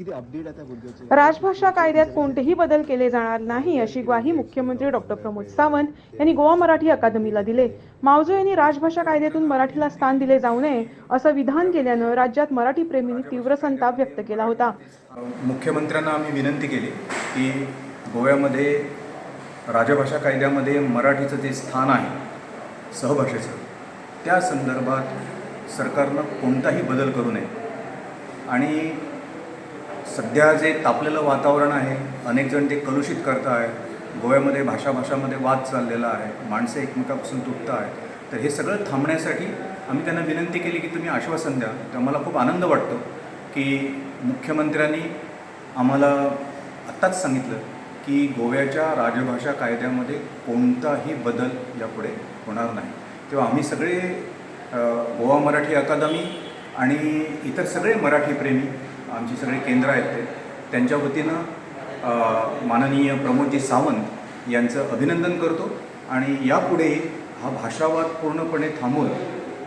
किती अपडेट आता भुरग्याचे राजभाषा कायद्यात कोणतेही बदल केले जाणार नाही अशी ग्वाही मुख्यमंत्री डॉक्टर प्रमोद सावंत यांनी गोवा मराठी अकादमीला दिले. मावजो यांनी राजभाषा कायद्यातून मराठीला स्थान दिले जाऊ नये असं विधान केल्यानं राज्यात मराठी प्रेमींनी तीव्र संताप व्यक्त केला होता. मुख्यमंत्र्यांना आम्ही विनंती केली की गोव्यामध्ये राजभाषा कायद्यामध्ये मराठीचं जे स्थान आहे सहभाषेचं त्या संदर्भात सरकारनं कोणताही बदल करू नये. आणि सध्या जे तापलेलं वातावरण आहे अनेक जण ते कलुषित करत आहेत. गोव्यामध्ये भाषा भाषामध्ये वाद चाललेला आहे. माणसं एकमेकापासून तुटत आहेत. तर हे सगळं थांबण्यासाठी आम्ही त्यांना विनंती केली की तुम्ही आश्वासन द्या. तर मला खूप आनंद वाटतो की मुख्यमंत्र्यांनी आम्हाला आत्ताच सांगितलं की गोव्याच्या राजभाषा कायद्यामध्ये कोणताही बदल यापुढे होणार नाही. तेव्हा आम्ही सगळे गोवा मराठी अकादमी आणि इतर सगळे मराठी प्रेमी आमची सगळी केंद्र आहेत ते. त्यांच्या वतीनं माननीय प्रमोदजी सावंत यांचं अभिनंदन करतो आणि यापुढे हा भाषावाद पूर्णपणे थांबवून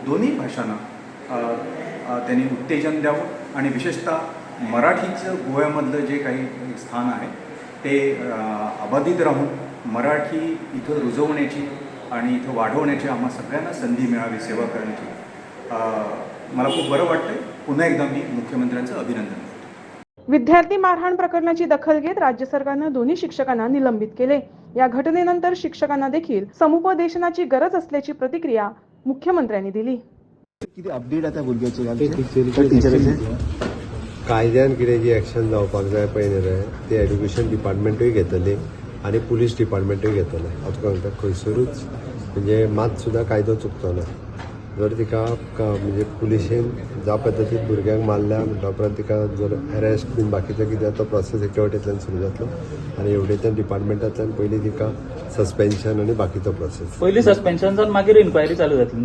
दोन्ही भाषांना त्यांनी उत्तेजन द्यावं आणि विशेषतः मराठीचं गोव्यामधलं जे काही स्थान आहे ते अबाधित राहून मराठी इथं रुजवण्याची आणि इथं वाढवण्याची आम्हा सगळ्यांना संधी मिळावी सेवा करण्याची. मला खूप बरं वाटतं पुन्हा एकदा मी मुख्यमंत्र्यांचं अभिनंदन करतो. विद्यार्थी मारहाण प्रकरणाची दखल घेत राज्य सरकारनं दोन्ही शिक्षकांना निलंबित केले. या घटनेनंतर शिक्षकांना देखील समुपदेशनाची गरज असल्याची प्रतिक्रिया मुख्यमंत्र्यांनी दिली. किती अपडेट आता भुरग्याचे टीचरीचे टीचराचे कायद्यान कितें जी एक्शन जावपाक जाय पळय न्ही रे ते एड्युकेशन डिपार्टमेंटूय घेतली आनी पुलीस डिपार्टमेंटूय घेतले. हांव तुका सांगता खंयसरूच म्हणजे मात सुद्दां कायदो चुकचो ना. जर तिका म्हणजे पुलिशेन ज्या पद्दतीन भुरग्यांक मारल्या म्हणटा उपरांत तिका जर अरेस्ट बीन बाकीचो कितें तो प्रोसेस एके वटेंतल्यान सुरू जातलो. आनी एवढेतल्यान डिपार्टमेंटांतल्यान पयलीं तिका सस्पेन्शन आनी बाकीचो प्रोसेस पयलीं सस्पेन्शन जावन मागीर इन्क्वायरी चालू जातली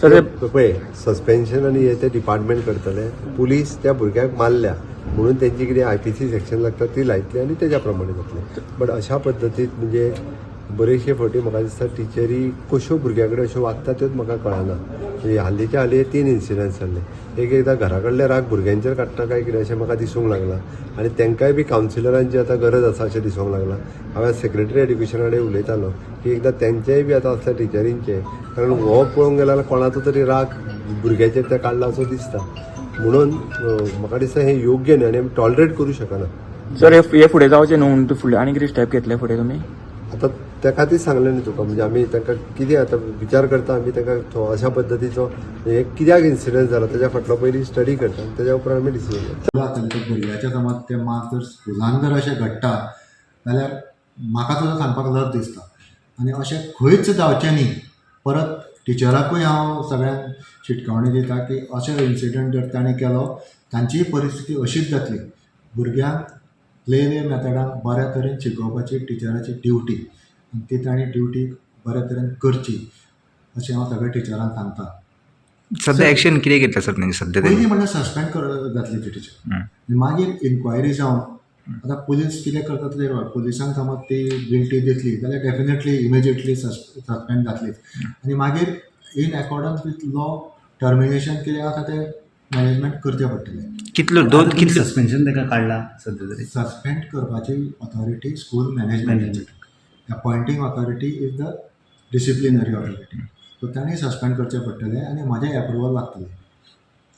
सर पळय सस्पेन्शन आनी हे ते डिपार्टमेंट करतले. पुलीस त्या भुरग्याक मारल्या. म्हणून त्यांची कितें आय पी सी सेक्शन लागता ती लायतली आनी तेज्या प्रमाणे जातले. बट अशा पद्दतीन म्हणजे बरेचशे फावटी म्हाका दिसता टिचरी कश्यो भुरग्या कडेन अश्यो वागता त्योच म्हाका कळना. हालींच्या हालीं तीन इन्सिडंट्स जाल्ले एक एकदां घरा कडले राग भुरग्यांचेर काडटा काय कितें अशें म्हाका दिसूंक लागलां. आनी तांकांय बी कावन्सिलरांची आतां गरज आसा अशें दिसूंक लागलां. हांवें सेक्रेटरी एड्युकेशना कडेन उलयतालो. की एकदां तेंचेय बी आतां असल्या टिचरींचे. कारण हो पळोवंक गेलो जाल्यार कोणाचो तरी राग भुरग्याचेर ते काडला असो दिसता. म्हणून म्हाका दिसता हें योग्य न्ही आनी आमी टॉलरेट करूं शकना. सर हे हे फुडें जावचें न्हू? म्हणून फुडें आनी कितें स्टेप घेतले फुडें तुमी आतां त्या खातीर सांगलें न्ही तुका. म्हणजे आमी तांकां कितें आतां विचार करता आमी तांकां अशा पद्दतीचो हे कित्याक इन्सिडंट जाला तेज्या फाटलो पयलीं स्टडी करता आनी तेज्या उपरांत आमी डिसिजन घेता भुरग्याच्या समज ते मात जर स्कुलान जर अशें घडटा जाल्यार म्हाका सुद्दां सांगपाक लज दिसता. आनी अशें खंयच जावचें न्ही. परत टिचराकूय हांव सगळ्यांक शिटकावणी दिता की अशें इन्सिडंट जर ताणें केलो तांचीय परिस्थिती अशीच जातली. भुरग्यांक प्ले वे मेथडान बऱ्या तरेन शिकोवपाची टिचराची ड्युटी आनी ती ताणी ड्युटी बऱ्या तरेन करची अशें हांव सगळ्या टिचरांक सांगता सध्या ऍक्शन कितें घेतला सर सध्या पयलीं म्हणल्यार सस्पेंड कर जातली ती टिचर आनी मागीर इन्क्वायरी जावन आतां पुलीस कितें करता ते पुलिसांक समज ती गिल्टी दितली जाल्यार डेफिनेटली इमिजिएटली सस्पेंड जातलीच आनी मागीर in accordance with law termination कितें आसा तें मॅनेजमेंट करचें पडटलें कितलो दोन कितलो? सस्पेन्शन ताका काडला सध्या तरी? सस्पेंड करपाची authority school management appointing authority is the disciplinary authority so ताणें सस्पेंड करचें पडटलें आनी म्हाजें एप्रुवल लागतलें.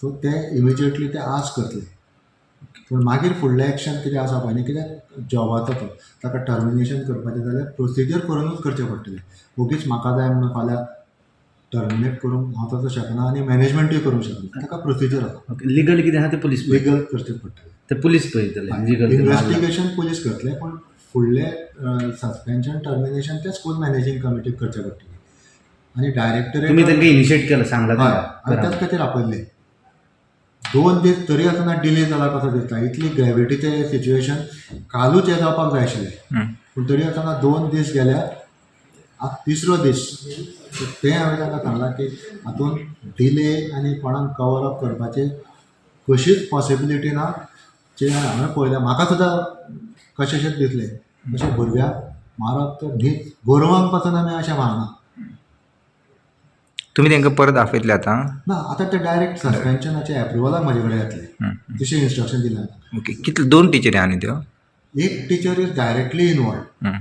सो ते इमिजिएटली ते आज करतले. पूण मागीर फुडलें एक्शन कितें आसा पळय न्ही कित्याक जॉबाचो तो ताका टर्मिनेशन करपाचें जाल्यार प्रोसिजर करूनच करचें पडटलें ओगीच म्हाका जाय म्हणून फाल्यां टर्मिनेट करूंक हांव तसो शकना आनी मॅनेजमेंटूय करूंक शकना ताका प्रोसिजर आसा लिगल कितें आहा? ते पुलीस. लिगल करचें पडटलें ते पुलीस पळयतले लिगल इन्व्हेस्टिगेशन पुलीस करतले पण फुडले सस्पेन्शन टर्मिनेशन ते स्कूल मॅनेजिंग कमिटीक करचे पडटले आणि डायरेक्टरेट तांकां इनिशिएट केला सांगला हय. आनी त्याच खातीर आपयल्ले दोन दीस तरी आसतना डिले जाला कसो दिसता इतली ग्रेविटीचें सिच्युएशन कालूच हें जावपाक जाय आशिल्लें पूण तरी आसतना दोन दीस गेल्या आज तिसरो दीस तें हांवें तांकां सांगलां की हातून डिले आनी कोणाक कवर अप करपाची कशीच पॉसिबिलिटी ना जे हांवें पळयलें म्हाका सुद्दां कशेशेच दिसलें. अशें भुरग्याक मारप तर न्हीच गोरवांकपासून आमी अशें मारना तुम्ही तांकां परत आफयतले आतां? ना आता ते डायरेक्ट सस्पेन्शनाचे एप्रुवलाक म्हजे कडेन येतले. तशें इन्स्ट्रक्शन दिलें ओके कितले दोन टिचरी आनी त्यो? एक टीचर इज डायरेक्टली इनवॉल्ड हम्म.